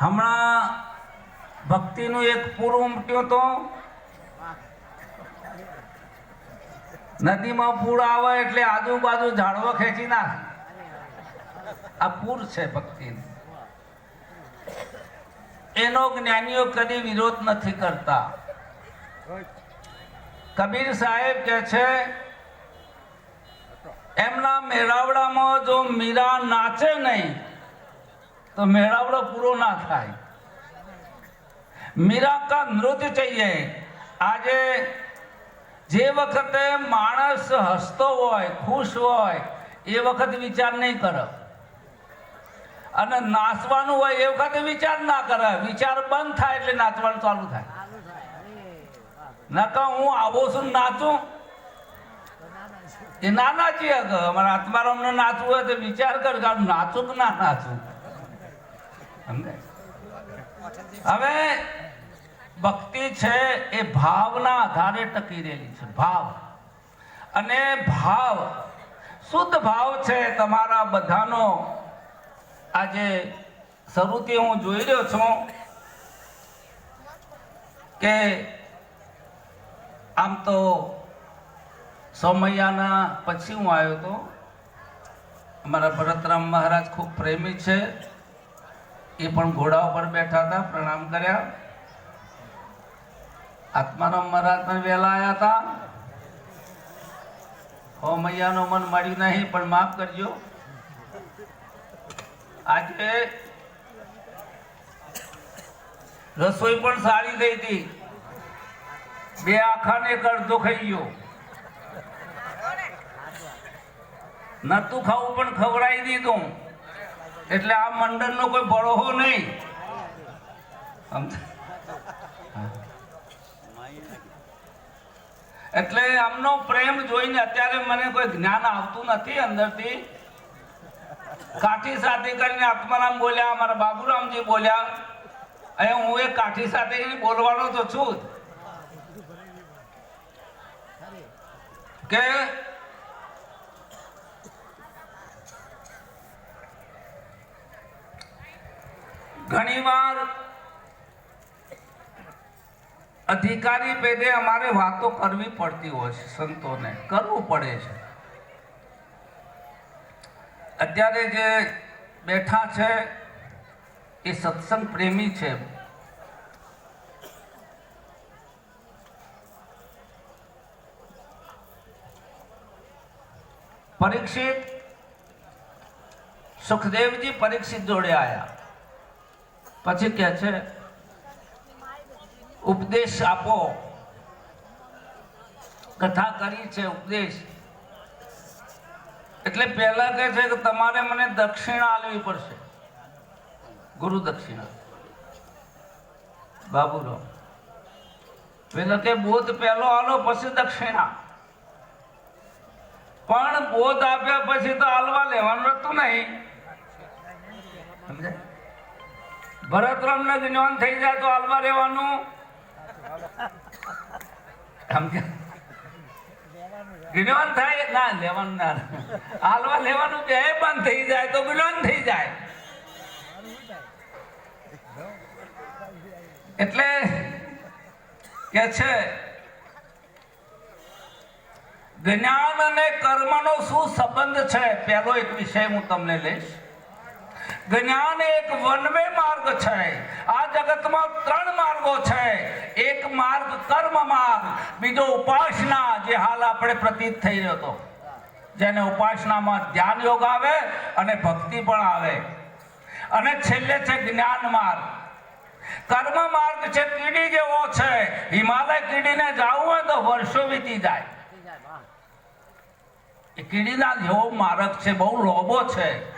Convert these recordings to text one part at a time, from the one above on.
હમણાં ભક્તિનું એક પૂર ઉમટ્યું તો? નદીમાં પૂર આવે એટલે આજુબાજુ ઝાડવા ખેંચી નાખે. આ પૂર છે ભક્તિનું. એનો જ્ઞાનીઓ કદી વિરોધ નથી કરતા. કબીર સાહેબ કે છે, એમના મેળાવડામાં જો મીરા નાચે નહીં તો મેળાવડો પૂરો ના થાય મીરા કા નૃત્ય चाहिए આજે જે વખતે માણસ હસતો હોય ખુશ હોય એ વખત વિચાર નહીં કરે અને નાચવાનું હોય એ વખતે વિચાર ના કરે વિચાર બંધ થાય એટલે નાચવાનું ચાલુ થાય નકા હું આવો છું ને નાચું એ ના નાચી શકે અમારા આત્મારામને નાચવું હોય તો વિચાર કર કે આ નાચું કે ના નાચું હવે ભક્તિ છે એ ભાવના આધારે ટકી રહેલી છે, ભાવ. અને ભાવ, શુદ્ધ ભાવ છે તમારા બધાનો. આજે શરૂથી હું જોઈ રહ્યો છું કે આમ તો સોમૈયાના પછી હું આવ્યો હતો. અમારા ભરતરામ મહારાજ ખૂબ પ્રેમી છે. એ પણ ઘોડા ઉપર બેઠા હતા, પ્રણામ કર્યા. આત્મારામ મહારાજ પણ વહેલા આવ્યા હતા. સોમૈયાનો મન મળ્યું નહીં, પણ માફ કરજો. આજે રસોઈ પણ સારી થઈ હતી. બે આખાને કરતો ખાઈ ગયો. નતું ખાવું પણ ખવડાવી દીધું. એટલે આ મંડળનો કોઈ બળોહો નહીં. એટલે આમનો પ્રેમ જોઈને અત્યારે મને કોઈ જ્ઞાન આવતું નથી અંદરથી. કાઠી સાથે કરીને આત્મારામ બોલ્યા, અમારા બાબુરામજી બોલ્યા. અહીંયા હું એ કાઠી સાથે બોલવાનો તો છું કે ઘણીવાર અધિકારી પેદે અમારે વાતો કરવી પડતી હોય છે, સંતોને. કરવું પડે છે. અત્યારે જે બેઠા છે, એ સત્સંગ પ્રેમી છે. પરીક્ષિત સુખદેવજી પરીક્ષિત જોડે આયા. પછી કે છે, ઉપદેશ આપો. કથા કરી છે ઉપદેશ. એટલે પહેલા કહે છે કે તમારે મને દક્ષિણા આલવી પડશે. ગુરુ દક્ષિણા. બાબુરાવ પેલા કે બોધ પહેલો આલો પછી દક્ષિણા. પણ બોધ આપ્યા પછી તો હાલવા લેવાનું હતું નહીં. સમજાય? ભરતરામને જ્ઞાન થઈ જાય તો હાલવા રહેવાનું. જ્ઞાન થાય? ના, લેવાનું ના. હાલવા લેવાનું બે બંધ થઈ જાય તો એટલે કે છે, જ્ઞાન અને કર્મનો શું સંબંધ છે? પહેલો એક વિષય હું તમને લઈશ. જ્ઞાન એક વનવે માર્ગ છે. આ જગતમાં ત્રણ માર્ગો છે. એક માર્ગ કર્મ માર્ગ, બીજો ઉપાસના, જે હાલ આપણે પ્રતીત થઈ રહ્યો હતો. જેને ઉપાસનામાં ધ્યાન યોગ આવે અને ભક્તિ પણ આવે. અને છેલ્લે છે જ્ઞાન માર્ગ. કર્મ માર્ગ છે કીડી જેવો છે. હિમાલય કીડીને જવું હોય તો વર્ષો વીતી જાય. કીડીના જેવો માર્ગ છે, બહુ લોભો છે.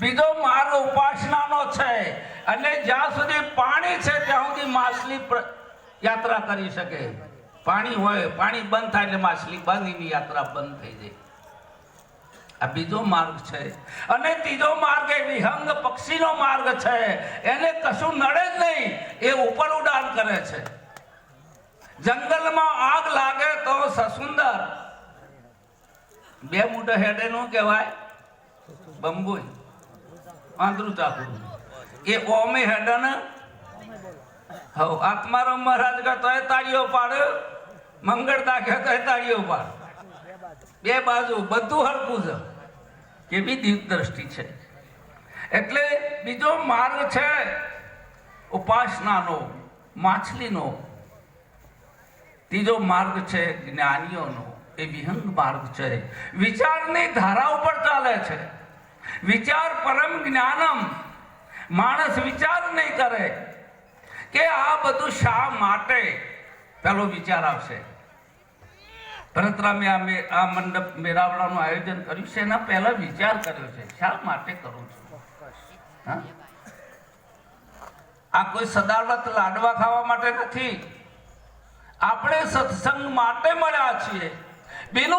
બીજો માર્ગ ઉપાસનાનો છે. એટલે જ્યાં સુધી પાણી છે, ત્યાં સુધી માછલી યાત્રા કરી શકે. પાણી હોય, પાણી બંધ થાય એટલે માછલી બંધ એની યાત્રા બંધ થઈ જાય. આ બીજો માર્ગ છે. અને ત્રીજો માર્ગ એ વિહંગ પક્ષીનો માર્ગ છે. એને કશું નડે જ નહીં, એ ઉપર ઉડાન કરે છે. જંગલમાં આગ લાગે તો સસુંદર. બે મોટો હેડે નું કહેવાય. બંબુઈ. ચાકુ એ ઓમે હેડન? હવ આત્મારામ મહારાજ કે તોય તાળીઓ પાડ. મંગળ દાખે તોય તાળીઓ પાડ. બે બાજુ, બધું હરકું છે કેવી દીપ દ્રષ્ટિ છે. એટલે બીજો માર્ગ છે ઉપાસનાનો, માછલીનો. ત્રીજો માર્ગ છે જ્ઞાનીઓનો. એ વિહંગ માર્ગ છે. વિચારની ધારા ઉપર ચાલે છે. વિચાર પરમ જ્ઞાનમ. માણસ વિચાર નહીં કરે કે આ બધું શા માટે? પેલો વિચાર આવશે. ભરતરામે આ આ મંડપ મેળાવડાનું આયોજન કર્યું છે, એના પહેલા વિચાર કર્યો છે, શા માટે કરું છું? આ કોઈ સદાવત લાડવા ખાવા માટે નથી. આપણે સત્સંગ માટે મળ્યા છીએ. બીનું